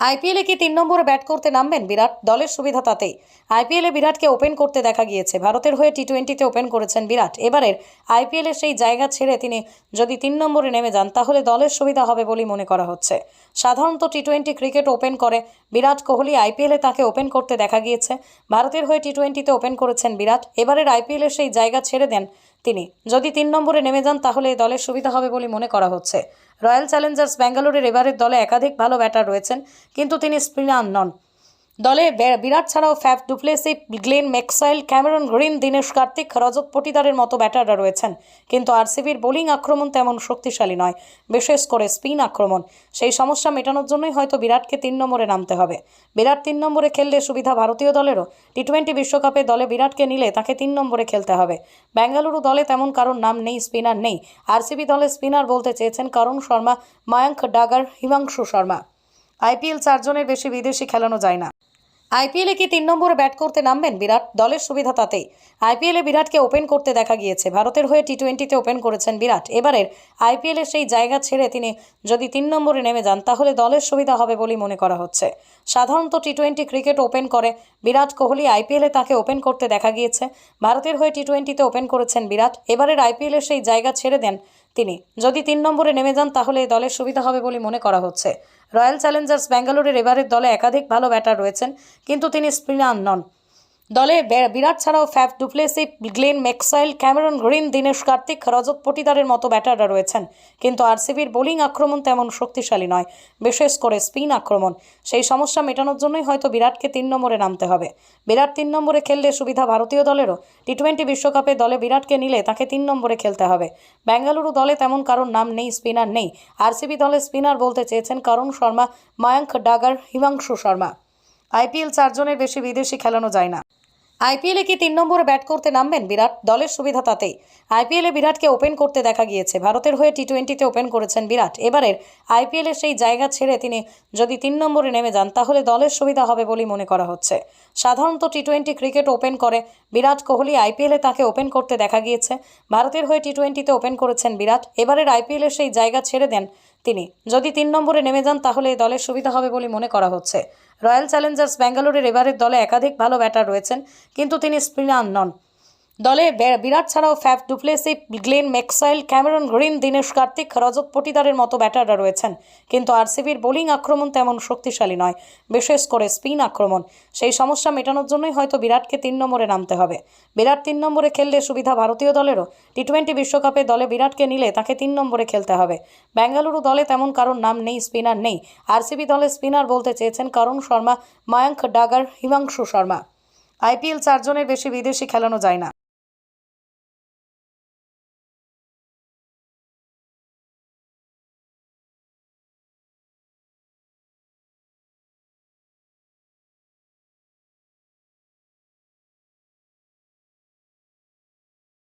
আইপিএলে কি তিন নম্বরে ব্যাট করতে নামবেন বিরাট? দলের সুবিধা তাতেই। আইপিএলে বিরাটকে ওপেন করতে দেখা গিয়েছে। ভারতের হয়ে টি টোয়েন্টিতে ওপেন করেছেন বিরাট। এবারের আইপিএলের সেই জায়গা ছেড়ে তিনি যদি তিন নম্বরে নেমে যান, তাহলে দলের সুবিধা হবে বলেই মনে করা হচ্ছে। সাধারণত টি টোয়েন্টি ক্রিকেট ওপেন করে বিরাট কোহলি আইপিএলে তাকে ওপেন করতে দেখা গিয়েছে। ভারতের হয়ে টি টোয়েন্টিতে ওপেন করেছেন বিরাট। এবারের আইপিএলের সেই জায়গা ছেড়ে দেন তিনি, যদি তিন নম্বরে নেমে যান তাহলে এই দলের সুবিধা হবে বলে মনে করা হচ্ছে। রয়্যাল চ্যালেঞ্জার্স ব্যাঙ্গালোরের এবারের দলে একাধিক ভালো ব্যাটার রয়েছেন, কিন্তু তিনি স্পিনার নন। দলে বিরাট ছাড়াও Faf du Plessis, Glenn Maxwell Cameron Green, Dinesh Karthik Rajat পটিদারের মতো ব্যাটাররা রয়েছেন। কিন্তু আরসিবির বোলিং আক্রমণ তেমন শক্তিশালী নয়, বিশেষ করে স্পিন আক্রমণ। সেই সমস্যা মেটানোর জন্যই হয়তো বিরাটকে তিন নম্বরে নামতে হবে। বিরাট তিন নম্বরে খেললে সুবিধা ভারতীয় দলেরও? টি টোয়েন্টি বিশ্বকাপে দলে বিরাটকে নিলে তাকে তিন নম্বরে খেলতে হবে। বেঙ্গালুরু দলে তেমন কারণ নাম নেই, স্পিনার নেই। আরসিবি দলে স্পিনার বলতে চেয়েছেন করণ শর্মা, মায়াঙ্ক ডাগার, হিমাংশু শর্মা। আইপিএল চারজনের বেশি বিদেশি খেলানো যায় না। আইপিএলে কি তিন নম্বরে ব্যাট করতে নামবেন বিরাট? দলের সুবিধা তাতেই। আইপিএলে বিরাটকে ওপেন করতে দেখা গিয়েছে। ভারতের হয়ে টি টোয়েন্টিতে ওপেন করেছেন বিরাট। এবারের আইপিএলের সেই জায়গা ছেড়ে তিনি যদি তিন নম্বরে নেমে যান, তাহলে দলের সুবিধা হবে বলেই মনে করা হচ্ছে। সাধারণত টি টোয়েন্টি ক্রিকেট ওপেন করে বিরাট কোহলি আইপিএলে তাকে ওপেন করতে দেখা গিয়েছে। ভারতের হয়ে টি টোয়েন্টিতে ওপেন করেছেন বিরাট। এবারের আইপিএলের সেই জায়গা ছেড়ে দেন তিনি, যদি তিন নম্বরে নেমে যান তাহলে দলের সুবিধা হবে বলে মনে করা হচ্ছে। রয়্যাল চ্যালেঞ্জার্স ব্যাঙ্গালোরের এবারের দলে একাধিক ভালো ব্যাটার রয়েছেন, কিন্তু তিনি স্পিনার নন। দলে বিরাট ছাড়াও Faf du Plessis, Glenn Maxwell Cameron Green, Dinesh Karthik, Rajat পটিদারের মতো ব্যাটাররা রয়েছেন। কিন্তু আরসিবির বোলিং আক্রমণ তেমন শক্তিশালী নয়, বিশেষ করে স্পিন আক্রমণ। সেই সমস্যা মেটানোর জন্যই হয়তো বিরাটকে তিন নম্বরে নামতে হবে। বিরাট তিন নম্বরে খেললে সুবিধা ভারতীয় দলেরও? টি টোয়েন্টি বিশ্বকাপে দলে বিরাটকে নিলে তাকে তিন নম্বরে খেলতে হবে। বেঙ্গালুরু দলে তেমন কারণ নাম নেই, স্পিনার নেই। আরসিবি দলে স্পিনার বলতে চেয়েছেন করণ শর্মা মায়াঙ্ক ডাগার, হিমাংশু শর্মা। আইপিএল চারজনের বেশি বিদেশি খেলানো যায় না। আইপিএলে কি তিন নম্বরে ব্যাট করতে নামবেন বিরাট? দলের সুবিধা তাতেই। আইপিএলে বিরাটকে ওপেন করতে দেখা গিয়েছে। ভারতের হয়ে টি টোয়েন্টিতে ওপেন করেছেন বিরাট। এবারের আইপিএলের সেই জায়গা ছেড়ে তিনি যদি তিন নম্বরে নেমে যান, তাহলে দলের সুবিধা হবে বলেই মনে করা হচ্ছে। সাধারণত টি টোয়েন্টি ক্রিকেট ওপেন করে বিরাট কোহলি আইপিএলে তাকে ওপেন করতে দেখা গিয়েছে। ভারতের হয়ে টি টোয়েন্টিতে ওপেন করেছেন বিরাট। এবারের আইপিএলের সেই জায়গা ছেড়ে দেন তিনি। যদি তিন নম্বরে নেমে যান, তাহলে এই দলের সুবিধা হবে বলে মনে করা হচ্ছে। রয়্যাল চ্যালেঞ্জার্স ব্যাঙ্গালোরের এবারের দলে একাধিক ভালো ব্যাটার রয়েছেন, কিন্তু তিনি স্পিনার নন। দলে বিরাট ছাড়াও Faf du Plessis, Glenn Maxwell Cameron Green, Dinesh Karthik Rajat পটিদারের মতো ব্যাটাররা রয়েছেন। কিন্তু আরসিবির বোলিং আক্রমণ তেমন শক্তিশালী নয়, বিশেষ করে স্পিন আক্রমণ। সেই সমস্যা মেটানোর জন্যই হয়তো বিরাটকে তিন নম্বরে নামতে হবে। বিরাট তিন নম্বরে খেললে সুবিধা ভারতীয় দলেরও? টি টোয়েন্টি বিশ্বকাপে দলে বিরাটকে নিলে তাকে তিন নম্বরে খেলতে হবে। বেঙ্গালুরু দলে তেমন কারণ নাম নেই, স্পিনার নেই। আরসিবি দলে স্পিনার বলতে চেয়েছেন করণ শর্মা, মায়াঙ্ক ডাগার, হিমাংশু শর্মা। আইপিএল চারজনের বেশি বিদেশি খেলানো যায় না।